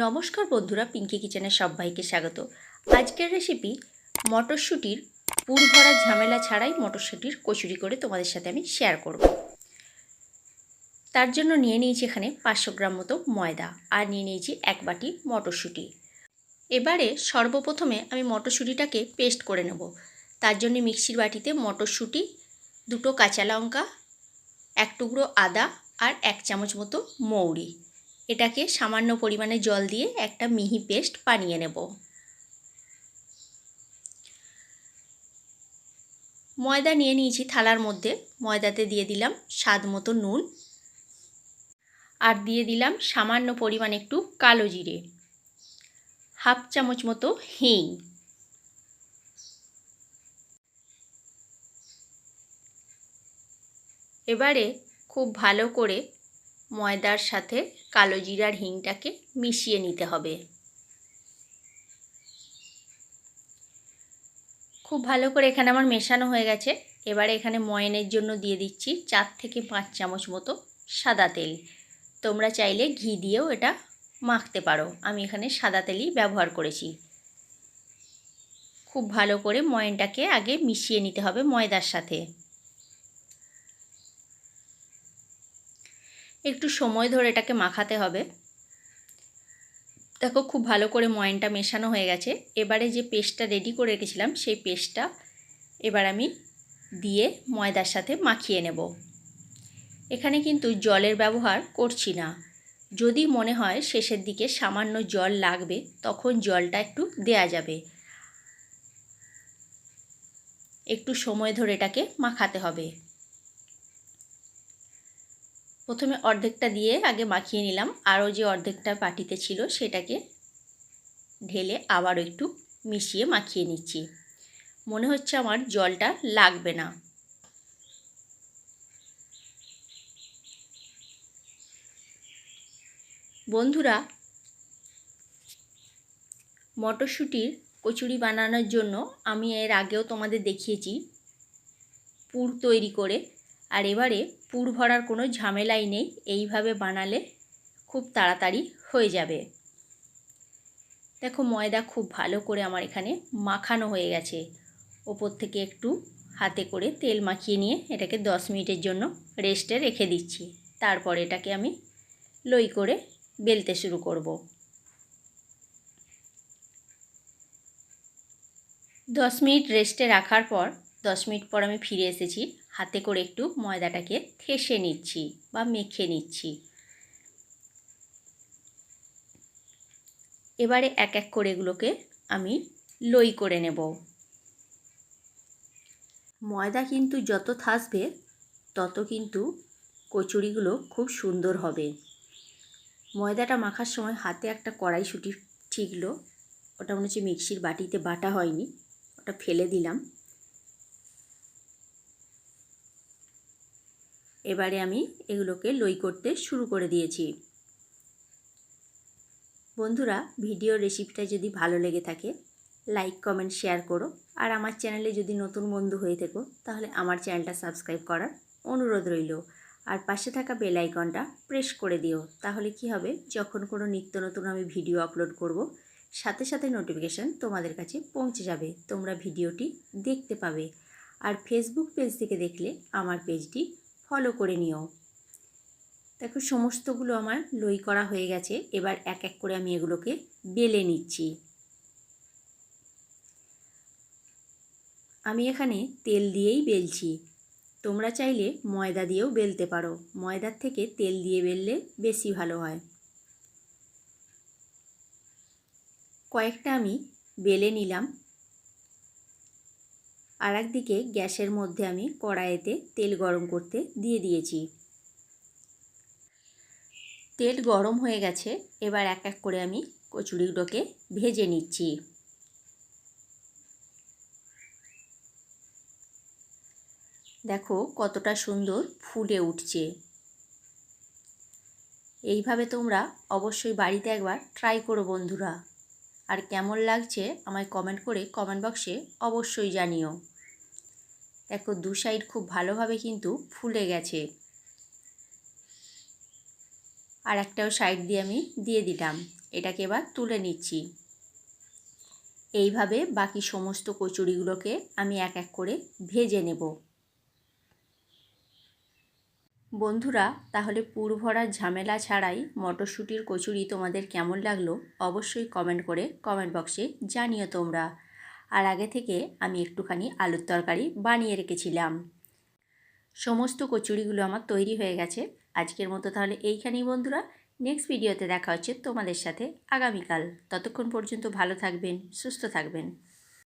নমস্কার বন্ধুরা পিঙ্কি কিচেনের সবাইকে স্বাগত। আজকের রেসিপি মটরশুঁটির পুর ভরা ঝামেলা ছাড়াই মটরশুঁটির কচুরি করে তোমাদের সাথে আমি শেয়ার করব। তার জন্য নিয়ে নিয়েছি এখানে পাঁচশো গ্রাম মতো ময়দা আর নিয়ে নিয়েছি এক বাটি মটরশুঁটি। এবারে সর্বপ্রথমে আমি মটরশুঁটিটাকে পেস্ট করে নেব। তার জন্য মিক্সির বাটিতে মটরশুঁটি, দুটো কাঁচা লঙ্কা, এক টুকরো আদা আর এক চামচ মতো মৌরি। এটাকে সামান্য পরিমাণে জল দিয়ে একটা মিহি পেস্ট বানিয়ে নেব। ময়দা নিয়ে নিয়েছি থালার মধ্যে। ময়দাতে দিয়ে দিলাম স্বাদ মতো নুন। আর দিয়ে দিলাম সামান্য পরিমাণ একটু কালো জিরে। হাফ চামচ মতো হিং। এবারে খুব ভালো করে ময়দার সাথে কালো জিরার হিংটাকে মিশিয়ে নিতে হবে। খুব ভালো করে এখানে আমার মেশানো হয়ে গেছে। এবারে এখানে ময়নের জন্য দিয়ে দিচ্ছি চার থেকে পাঁচ চামচ মতো সাদা তেল। তোমরা চাইলে ঘি দিয়েও এটা মাখতে পারো। আমি এখানে সাদা তেলই ব্যবহার করেছি। খুব ভালো করে ময়নটাকে আগে মিশিয়ে নিতে হবে ময়দার সাথে। একটু সময় ধরে এটাকে মাখাতে হবে। দেখো খুব ভালো করে ময়নটা মেশানো হয়ে গেছে। এবারে যে পেস্টটা রেডি করে রেখেছিলাম, সেই পেস্টটা এবার আমি দিয়ে ময়দার সাথে মাখিয়ে নেব। এখানে কিন্তু জলের ব্যবহার করছি না। যদি মনে হয় শেষের দিকে সামান্য জল লাগবে, তখন জলটা একটু দেয়া যাবে। একটু সময় ধরে এটাকে মাখাতে হবে। প্রথমে অর্ধেকটা দিয়ে আগে মাখিয়ে নিলাম। আরও যে অর্ধেকটা বাটিতে ছিল সেটাকে ঢেলে আবারও একটু মিশিয়ে মাখিয়ে নিচ্ছি। মনে হচ্ছে আমার জলটা লাগবে না। বন্ধুরা, মটরশুঁটির কচুরি বানানোর জন্য আমি এর আগেও তোমাদের দেখিয়েছি। পুর তৈরি করে আর এবারে পুর ভরার কোনো ঝামেলাই নেই, এইভাবে বানালে খুব তাড়াতাড়ি হয়ে যাবে। দেখো ময়দা খুব ভালো করে আমার এখানে মাখানো হয়ে গেছে। ওপর থেকে একটু হাতে করে তেল মাখিয়ে নিয়ে এটাকে দশ মিনিটের জন্য রেস্টে রেখে দিচ্ছি। তারপর এটাকে আমি লই করে বেলতে শুরু করব। দশ মিনিট রেস্টে রাখার পর, দশ মিনিট পর আমি ফিরে এসেছি। হাতে করে একটু ময়দাটাকে ঠেসে নিচ্ছি বা মেখে নিচ্ছি। এবারে এক এক করে এগুলোকে আমি লই করে নেব। ময়দা কিন্তু যত থাসবে, তত কিন্তু কচুরিগুলো খুব সুন্দর হবে। ময়দাটা মাখার সময় হাতে একটা কড়াইশুঁটি ঠিকলো, ওটা মনে হচ্ছে মিক্সির বাটিতে বাটা হয়নি, ওটা ফেলে দিলাম। এবারে আমি এগুলোকে লই করতে শুরু করে দিয়েছি। বন্ধুরা ভিডিও রেসিপিটা যদি ভালো লেগে থাকে লাইক কমেন্ট শেয়ার করো। আর আমার চ্যানেলে যদি নতুন বন্ধু হয়ে থেকো, তাহলে আমার চ্যানেলটা সাবস্ক্রাইব করার অনুরোধ রইল। আর পাশে থাকা বেল আইকনটা প্রেস করে দিও, তাহলে কি হবে? যখন কোনো নিত্য নতুন আমি ভিডিও আপলোড করব, সাথে সাথে নোটিফিকেশান তোমাদের কাছে পৌঁছে যাবে, তোমরা ভিডিওটি দেখতে পাবে। আর ফেসবুক পেজ থেকে দেখলে আমার পেজটি ফলো করে নিও। দেখো সমস্তগুলো আমার লই করা হয়ে গেছে। এবার এক এক করে আমি এগুলোকে বেলে নিচ্ছি। আমি এখানে তেল দিয়েই বেলছি। তোমরা চাইলে ময়দা দিয়েও বেলতে পারো। ময়দার থেকে তেল দিয়ে বেললে বেশি ভালো হয়। কয়েকটা আমি বেলে নিলাম। আর একদিকে গ্যাসের মধ্যে আমি কড়াইতে তেল গরম করতে দিয়ে দিয়েছি। তেল গরম হয়ে গেছে, এবার এক এক করে আমি কচুরিগুলোকে ভেজে নিচ্ছি। দেখো কতটা সুন্দর ফুলে উঠছে। এইভাবে তোমরা অবশ্যই বাড়িতে একবার ট্রাই করো বন্ধুরা। আর কেমন লাগছে আমায় কমেন্ট করে কমেন্ট বক্সে অবশ্যই জানিও। দেখো দু সাইড খুব ভালোভাবে কিন্তু ফুলে গেছে। আর একটাও সাইড দিয়ে আমি দিয়ে দিলাম। এটাকে এবার তুলে নিচ্ছি। এইভাবে বাকি সমস্ত কচুরিগুলোকে আমি এক এক করে ভেজে নেব। বন্ধুরা, তাহলে পুর ভরার ঝামেলা ছাড়াই মটরশুঁটির কচুরি তোমাদের কেমন লাগল অবশ্যই কমেন্ট করে কমেন্ট বক্সে জানিও তোমরা। আর আগে থেকে আমি একটুখানি আলুর তরকারি বানিয়ে রেখেছিলাম। সমস্ত কচুরিগুলো আমার তৈরি হয়ে গেছে। আজকের মতো তাহলে এইখানেই বন্ধুরা। নেক্সট ভিডিওতে দেখা হচ্ছে তোমাদের সাথে আগামীকাল। ততক্ষণ পর্যন্ত ভালো থাকবেন, সুস্থ থাকবেন।